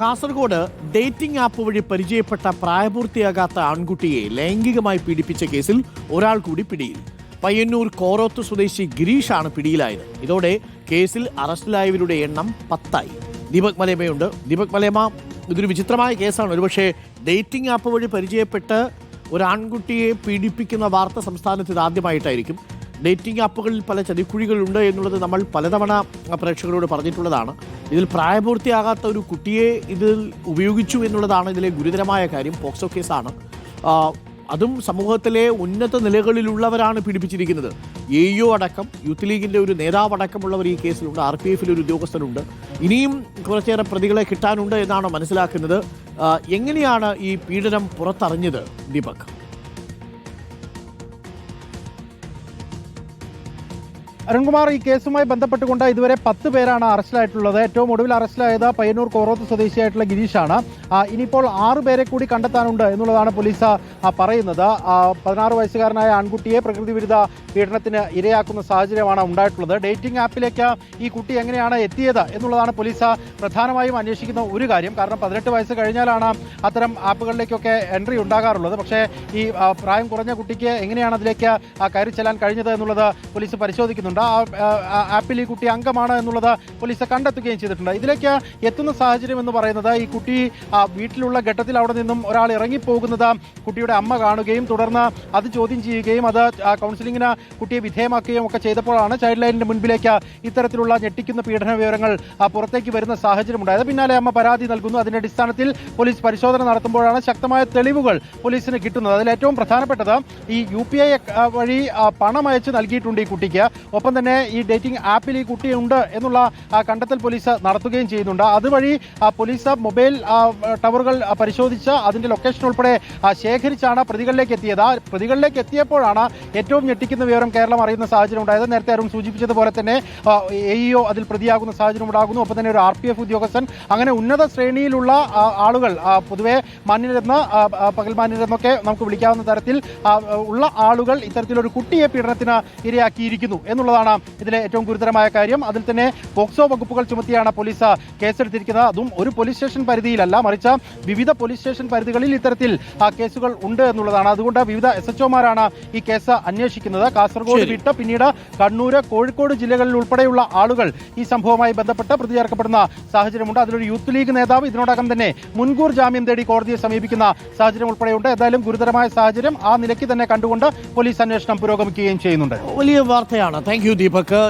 Kasaragod dating app വഴി പരിചയപ്പെട്ട പ്രായപൂർത്തിയാകാത്ത ആൺകുട്ടിയെ ലൈംഗികമായി പീഡിപ്പിച്ച കേസിൽ ഒരാൾ കൂടി പിടിയിൽ. പയ്യന്നൂർ കോറോത്ത് സ്വദേശി ഗിരീഷാണ് പിടിയിലായത്. ഇതോടെ കേസിൽ അറസ്റ്റിലായവരുടെ എണ്ണം പത്തായി. ദീപക് മലേമയുണ്ട്. ദീപക് മലേമ ഇതൊരു വിചിത്രമായ കേസാണ്. ഒരുപക്ഷെ ഡേറ്റിംഗ് ആപ്പ് വഴി പരിചയപ്പെട്ട് ഒരു ആൺകുട്ടിയെ പീഡിപ്പിക്കുന്ന വാർത്ത സംസ്ഥാനത്ത് ഇത് ആദ്യമായിട്ടായിരിക്കും. ഡേറ്റിംഗ് ആപ്പുകളിൽ പല ചതിക്കുഴികളുണ്ട് എന്നുള്ളത് നമ്മൾ പലതവണ പ്രേക്ഷകരോട് പറഞ്ഞിട്ടുള്ളതാണ്. ഇതിൽ പ്രായപൂർത്തിയാകാത്ത ഒരു കുട്ടിയെ ഇതിൽ ഉപയോഗിച്ചു എന്നുള്ളതാണ് ഇതിലെ ഗുരുതരമായ കാര്യം. പോക്സോ കേസാണ്. അതും സമൂഹത്തിലെ ഉന്നത നിലകളിലുള്ളവരാണ് പീഡിപ്പിച്ചിരിക്കുന്നത്. എ യു അടക്കം യൂത്ത് ലീഗിന്റെ ഒരു നേതാവ് അടക്കമുള്ളവർ ഈ കേസിലുണ്ട്. ആർ പി എഫിൽ ഒരു ഉദ്യോഗസ്ഥനുണ്ട്. ഇനിയും കുറച്ചേറെ പ്രതികളെ കിട്ടാനുണ്ട് എന്നാണ് മനസ്സിലാക്കുന്നത്. എങ്ങനെയാണ് ഈ പീഡനം പുറത്തറിഞ്ഞത് ദീപക്? അരുൺകുമാർ ഈ കേസുമായി ബന്ധപ്പെട്ടുകൊണ്ട് ഇതുവരെ പത്ത് പേരാണ് അറസ്റ്റിലായിട്ടുള്ളത്. ഏറ്റവും ഒടുവിൽ അറസ്റ്റിലായത് പയ്യന്നൂർ കോറോത്ത് സ്വദേശിയായിട്ടുള്ള ഗിരീഷാണ്. ഇനിയിപ്പോൾ ആറു പേരെ കൂടി കണ്ടെത്താനുണ്ട് എന്നുള്ളതാണ് പോലീസ് പറയുന്നത്. പതിനാറ് വയസ്സുകാരനായ ആൺകുട്ടിയെ പ്രകൃതി വിരുദ്ധ പീഡനത്തിന് ഇരയാക്കുന്ന സാഹചര്യമാണ് ഉണ്ടായിട്ടുള്ളത്. ഡേറ്റിംഗ് ആപ്പിലേക്ക് ഈ കുട്ടി എങ്ങനെയാണ് എത്തിയത് എന്നുള്ളതാണ് പോലീസ് പ്രധാനമായും അന്വേഷിക്കുന്ന ഒരു കാര്യം. കാരണം പതിനെട്ട് വയസ്സ് കഴിഞ്ഞാലാണ് അത്തരം ആപ്പുകളിലേക്കൊക്കെ എൻട്രി ഉണ്ടാകാറുള്ളത്. പക്ഷേ ഈ പ്രായം കുറഞ്ഞ കുട്ടിക്ക് എങ്ങനെയാണ് അതിലേക്ക് കയറി ചെല്ലാൻ കഴിഞ്ഞത് എന്നുള്ളത് പോലീസ് പരിശോധിക്കുന്നുണ്ട്. ആ ആ, ആപ്പിൽ ഈ കുട്ടി അംഗമാണ് എന്നുള്ളത് പോലീസ് കണ്ടെത്തുകയും ചെയ്തിട്ടുണ്ട്. ഇതിലേക്ക് എത്തുന്ന സാഹചര്യം എന്ന് പറയുന്നത് ഈ കുട്ടി വീട്ടിലുള്ള ഘട്ടത്തിൽ അവിടെ നിന്നും ഒരാൾ ഇറങ്ങിപ്പോകുന്നത് കുട്ടിയുടെ അമ്മ കാണുകയും തുടർന്ന് അത് ചോദ്യം ചെയ്യുകയും അത് കൗൺസിലിങ്ങിന് കുട്ടിയെ വിധേയമാക്കുകയും ഒക്കെ ചെയ്തപ്പോഴാണ് ചൈൽഡ് ലൈനിന്റെ മുൻപിലേക്ക് ഇത്തരത്തിലുള്ള ഞെട്ടിക്കുന്ന പീഡന വിവരങ്ങൾ പുറത്തേക്ക് വരുന്ന സാഹചര്യം ഉണ്ടായത് പിന്നാലെ അമ്മ പരാതി നൽകുന്നു. അതിന്റെ അടിസ്ഥാനത്തിൽ പോലീസ് പരിശോധന നടത്തുമ്പോഴാണ് ശക്തമായ തെളിവുകൾ പോലീസിന് കിട്ടുന്നത്. അതിൽ ഏറ്റവും പ്രധാനപ്പെട്ടത് ഈ യു വഴി പണം അയച്ച് നൽകിയിട്ടുണ്ട് ഈ കുട്ടിക്ക്. ഒപ്പം തന്നെ ഈ ഡേറ്റിംഗ് ആപ്പിൽ ഈ കുട്ടിയുണ്ട് എന്നുള്ള കണ്ടെത്തൽ പോലീസ് നടത്തുകയും ചെയ്യുന്നുണ്ട്. അതുവഴി പോലീസ് മൊബൈൽ ടവറുകൾ പരിശോധിച്ച് അതിന്റെ ലൊക്കേഷൻ ഉൾപ്പെടെ ശേഖരിച്ചാണ് പ്രതികളിലേക്ക് എത്തിയത്. പ്രതികളിലേക്ക് എത്തിയപ്പോഴാണ് ഏറ്റവും ഞെട്ടിക്കുന്ന വിവരം കേരളം അറിയുന്ന സാഹചര്യം ഉണ്ടായത്. നേരത്തെ അരുൺ സൂചിപ്പിച്ചതുപോലെ തന്നെ എ ഇഒ അതിൽ പ്രതിയാകുന്ന സാഹചര്യം ഉണ്ടാകുന്നു. ഒപ്പം തന്നെ ഒരു ആർ പി എഫ് ഉദ്യോഗസ്ഥൻ അങ്ങനെ ഉന്നത ശ്രേണിയിലുള്ള ആളുകൾ പൊതുവെ മാന്യരെന്ന് പകൽ നമുക്ക് വിളിക്കാവുന്ന തരത്തിൽ ഉള്ള ആളുകൾ ഇത്തരത്തിലൊരു കുട്ടിയെ പീഡനത്തിന് ഇരയാക്കിയിരിക്കുന്നു എന്നുള്ളതാണ് ഇതിലെ ഏറ്റവും ഗുരുതരമായ കാര്യം. അതിൽ തന്നെ പോക്സോ വകുപ്പുകൾ ചുമത്തിയാണ് പോലീസ് കേസെടുത്തിരിക്കുന്നത്. അതും ഒരു പോലീസ് സ്റ്റേഷൻ പരിധിയിലല്ല മറിച്ച് വിവിധ പോലീസ് സ്റ്റേഷൻ പരിധികളിൽ ഇത്തരത്തിൽ ആ, കേസുകൾ ഉണ്ട് എന്നുള്ളതാണ്. അതുകൊണ്ട് വിവിധ എസ് എച്ച്ഒമാരാണ് ഈ കേസ് അന്വേഷിക്കുന്നത്. കാസർഗോഡ്. വിട്ട് പിന്നീട് കണ്ണൂര് കോഴിക്കോട് ജില്ലകളിൽ ഉൾപ്പെടെയുള്ള ആളുകൾ ഈ സംഭവവുമായി ബന്ധപ്പെട്ട് പ്രതി ചേർക്കപ്പെടുന്ന സാഹചര്യമുണ്ട്. അതിലൊരു യൂത്ത് ലീഗ് നേതാവ് ഇതിനോടകം തന്നെ മുൻകൂർ ജാമ്യം തേടി കോടതിയെ സമീപിക്കുന്ന സാഹചര്യം ഉൾപ്പെടെയുണ്ട്. ഏതായാലും ഗുരുതരമായ സാഹചര്യം ആ നിലയ്ക്ക് തന്നെ കണ്ടുകൊണ്ട് പോലീസ് അന്വേഷണം പുരോഗമിക്കുകയും ചെയ്യുന്നുണ്ട്. വലിയ വാർത്തയാണ്. Thank you Deepak